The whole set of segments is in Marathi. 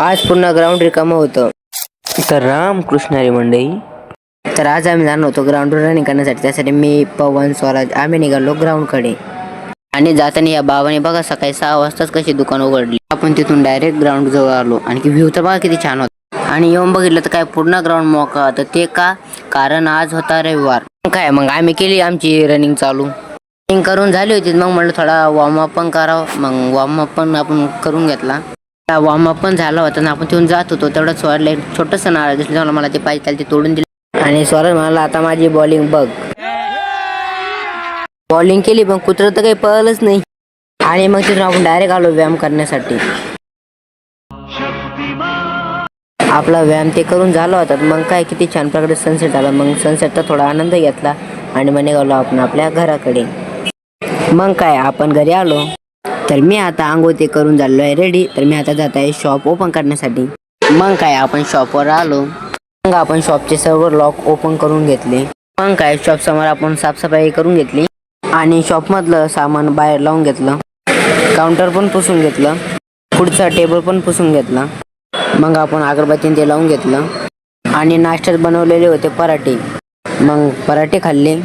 आज पूर्ण ग्राउंड रिकामं होतं. तर रामकृष्णारी मंडई तर आज आम्ही जाणार होतो ग्राउंडवर रनिंग करण्यासाठी. त्यासाठी मी पवन स्वराज आम्ही निघालो ग्राउंडकडे आणि जाताना या बाबाने बघा सकाळी सहा वाजताच कशी दुकान उघडली. आपण तिथून डायरेक्ट ग्राउंड जवळ आलो. आणि व्ह्यू तर बघा किती छान होता. आणि येऊन बघितलं तर काय पूर्ण ग्राउंड मोकळा तर ते का? कारण आज होता रविवार. काय मग आम्ही केली आमची रनिंग चालू. रनिंग करून झाली होती. मग म्हटलं थोडा वॉर्मअप पण करावं. मग वॉर्मअप पण आपण करून घेतला. वॉर्मअप पण झाला होता आणि आपण तिथून जात होतो. तेवढं स्वरला एक छोटंसं नारळ दिसलं. तेव्हा मला ते पाहिजे त्याला ते तोडून दिलं. आणि स्वरज म्हणाला आता माझी बॉलिंग बघ. बॉलिंग केली पण कुत्र तर काही पळलंच नाही. आणि मग तिथून आपण डायरेक्ट आलो व्यायाम करण्यासाठी. आपला व्यायाम ते करून झाला होता. मग काय किती छान प्रकारे सनसेट झाला. मग सनसेटचा थोडा आनंद घेतला आणि मग निघालो आपण आपल्या घराकडे. मग काय आपण घरी आलो. तर मी आता आंघोळ ते करून झालो आहे रेडी तर मी आता जात आहे शॉप ओपन करण्यासाठी. मग काय आपण शॉपवर आलो. मग आपण शॉपचे सर्व लॉक ओपन करून घेतले. मग काय शॉप समोर आपण साफसफाई करून घेतली. आणि शॉपमधलं सामान बाहेर लावून घेतलं. काउंटर पण पुसून घेतलं. पुढचा टेबल पण पुसून घेतला. मग आपण अगरबत्तीने ते लावून घेतलं. आणि नाश्त्यात बनवलेले होते पराठे. मग पराठे खाल्ले.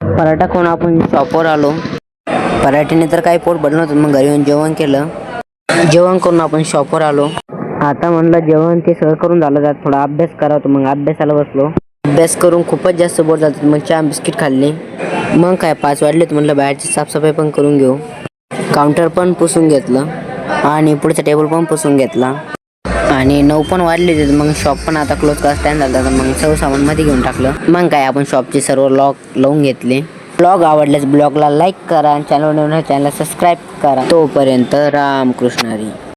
पराठा खाऊन आपण शॉपवर आलो. पराठीने तर काही पोट भरलं नव्हतं मग घरी येऊन जेवण केलं. जेवण करून आपण शॉपवर आलो. आता म्हणलं जेवण ते सगळं करून झालं जात थोडा अभ्यास करावतो मग अभ्यासाला बसलो. अभ्यास करून खूपच जास्त बोर जातात मग चहा बिस्किट खाल्ले. मग काय पाच वाजलेत म्हणलं बाहेरची साफसफाई पण करून घेऊ. काउंटर पण पुसून घेतलं आणि पुढचा टेबल पण पुसून घेतला. आणि नऊ पण वाढले होते मग शॉप पण आता क्लोज करायचा टाइम झाला तर मग सर्व सामानमध्ये घेऊन टाकलं. मग काय आपण शॉपचे सर्व लॉक लावून घेतले. ब्लॉग आवडल्यास ब्लॉगला लाईक करा आणि चॅनल चॅनलला सबस्क्राईब करा. तोपर्यंत रामकृष्णारी